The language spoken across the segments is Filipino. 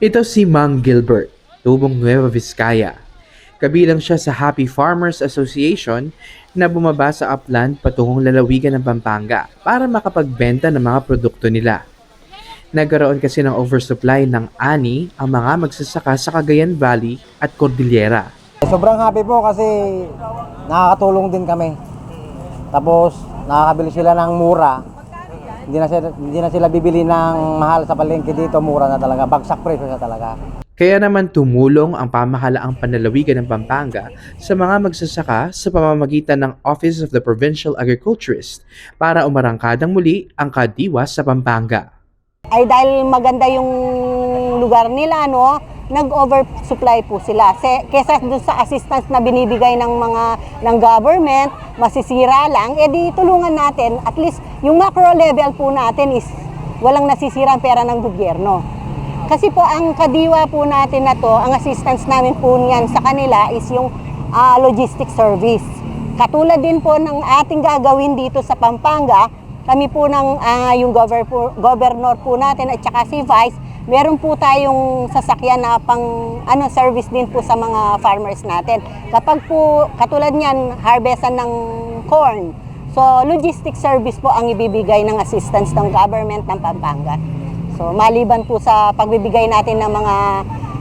Ito si Mang Gilbert, tubong Nueva Vizcaya. Kabilang siya sa Happy Farmers Association na bumaba sa upland patungong lalawigan ng Pampanga para makapagbenta ng mga produkto nila. Nagkaroon kasi ng oversupply ng ani ang mga magsasaka sa Cagayan Valley at Cordillera. Sobrang happy po kasi nakakatulong din kami. Tapos nakakabili sila ng mura. Hindi na sila, hindi na sila bibili ng mahal sa palengke dito, mura na talaga. Bagsak presyo siya talaga. Kaya naman tumulong ang pamahalaang panlalawigan ng Pampanga sa mga magsasaka sa pamamagitan ng Office of the Provincial Agriculturist para umarangkadang muli ang kadiwa sa Pampanga. ay dahil maganda yung lugar nila, no, nag-oversupply po sila. Kesa dun sa assistance na binibigay ng mga ng government, masisira lang, edi tulungan natin, at least yung macro level po natin is walang nasisira ang pera ng gobyerno. Kasi po ang kadiwa po natin na to, ang assistance namin po niyan sa kanila is yung ah, logistic service. Katulad din po ng ating gagawin dito sa Pampanga, kami po ng ah, yung governor po, governor po natin at saka si Vice, meron po tayong sasakyan na pang ano service din po sa mga farmers natin. Kapag po katulad niyan harvestan ng corn. So logistic service po ang ibibigay ng assistance ng government ng Pampanga. So maliban po sa pagbibigay natin ng mga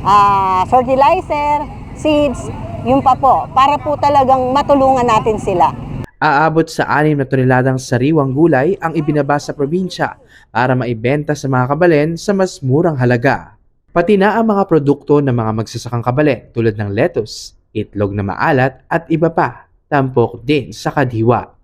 ah, fertilizer, seeds, yun pa po para po talagang matulungan natin sila. Aabot sa 6 na toneladang sariwang gulay ang ibinaba sa probinsya para maibenta sa mga kabalen sa mas murang halaga. Pati na ang mga produkto ng mga magsasakang kabalen tulad ng lettuce, itlog na maalat at iba pa, tampok din sa kadiwa.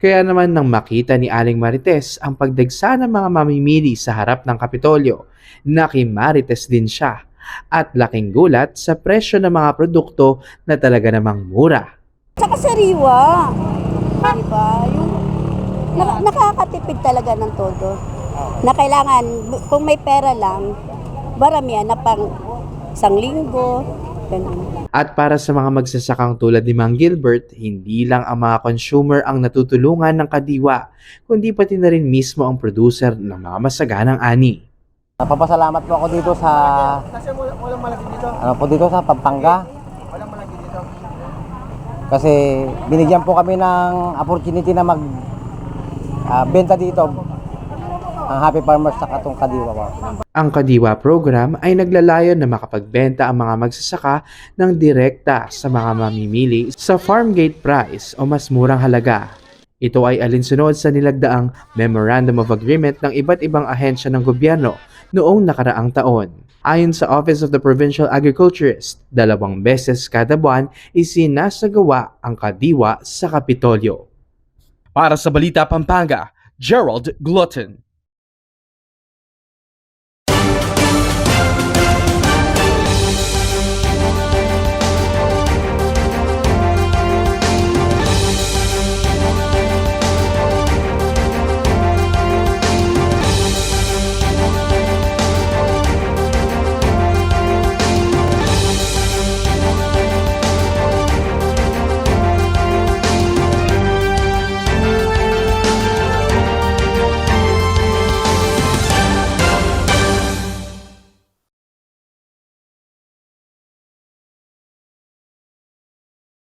Kaya naman nang makita ni Aling Marites ang pagdagsa ng mga mamimili sa harap ng Kapitolyo, nakimarites din siya at laking gulat sa presyo ng mga produkto na talaga namang mura. Tsaka sariwa. Diba? Yung na- nakakatipid talaga ng todo. Na kailangan, kung may pera lang, maramihan na pang isang linggo, ganun. At para sa mga magsasakang tulad ni Mang Gilbert, hindi lang ang mga consumer ang natutulungan ng kadiwa, kundi pati na rin mismo ang producer ng mga masaganang ani. Napapasalamat po ako dito sa ano po dito sa Pampanga. Kasi binigyan po kami ng opportunity na mag ah, benta dito ang Happy Farmers sa Katong Kadiwa. Ang Kadiwa program ay naglalayon na makapagbenta ang mga magsasaka ng direkta sa mga mamimili sa farm gate price o mas murang halaga. Ito ay alinsunod sa nilagdaang Memorandum of Agreement ng iba't ibang ahensya ng gobyerno noong nakaraang taon. Ayon sa Office of the Provincial Agriculturist, dalawang beses kada buwan isinasagawa ang kadiwa sa Kapitolyo. Para sa Balita Pampanga, Gerald Glutton.